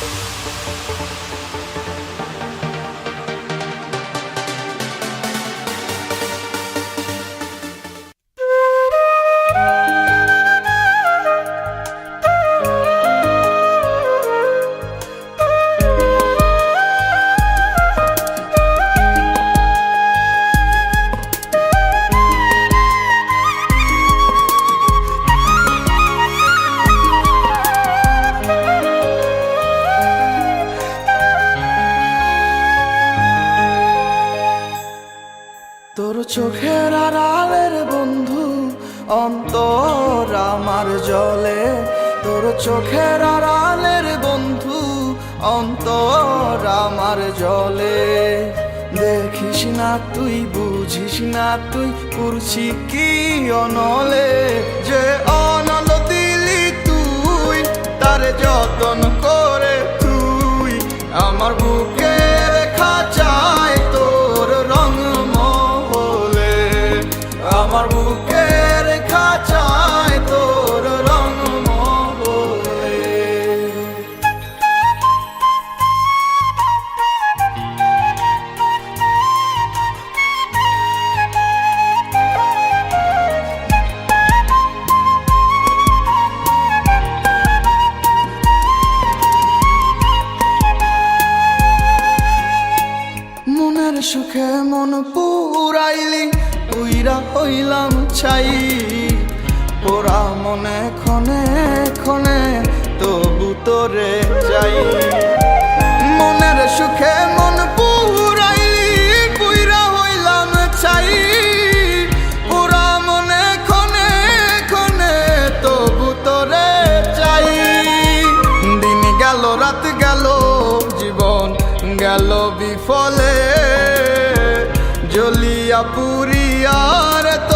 তোর চোখের আড়ালের বন্ধু, অন্তর আমার জলে। তোর চোখের আড়ালের বন্ধু, অন্তর আমার জলে। দেখিস না তুই, বুঝিস না তুই করছি কি অনলে? যে সুখে মন পুরাইলি, উইরা হইলাম চাই পোড়া মনে ক্ষণে ক্ষণে তবু তোরে চাই। মনের সুখে মন পুরাইলি পুইরা হইলাম চাই পোড়া মনে ক্ষণে ক্ষণে তবু তোরে চাই। দিন গেল, রাত গেল, জীবন গেল বিফলে। জ্বলিয়া পুরিয়ার তোর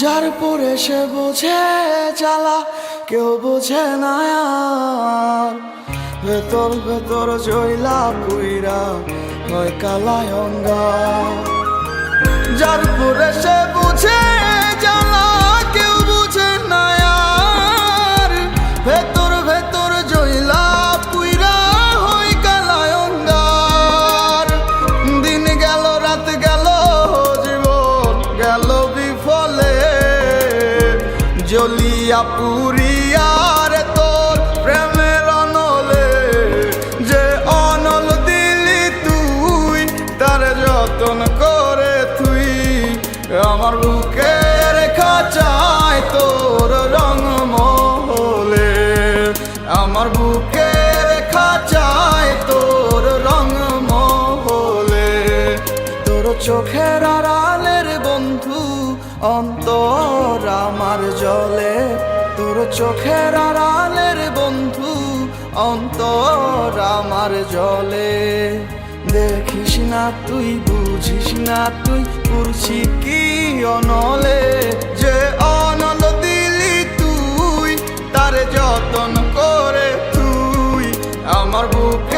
যার পরে সে বোঝে জ্বালা, কেউ বোঝে না ভেতর ভেতর জইলা পুইরা হয় কালায় অঙ্গা যার পরে সে জ্বলিয়া পুরিয়ার তোর প্রেমের অনলে, যে অনল দিলি তুই, তার যতন করে তুই। আমার বুকে রেখা চায় তোর রং মহলে, আমার বুকে রেখা চায় তোর রং মহলে। তোর চোখের অন্তর আমার জলে, তোর চোখের আড়ালের বন্ধু অন্তর আমার জলে। দেখিস না তুই, বুঝিস না তুই করছি কি অনলে? যে অনল দিলি তুই, তার যতন করে তুই, আমার বুক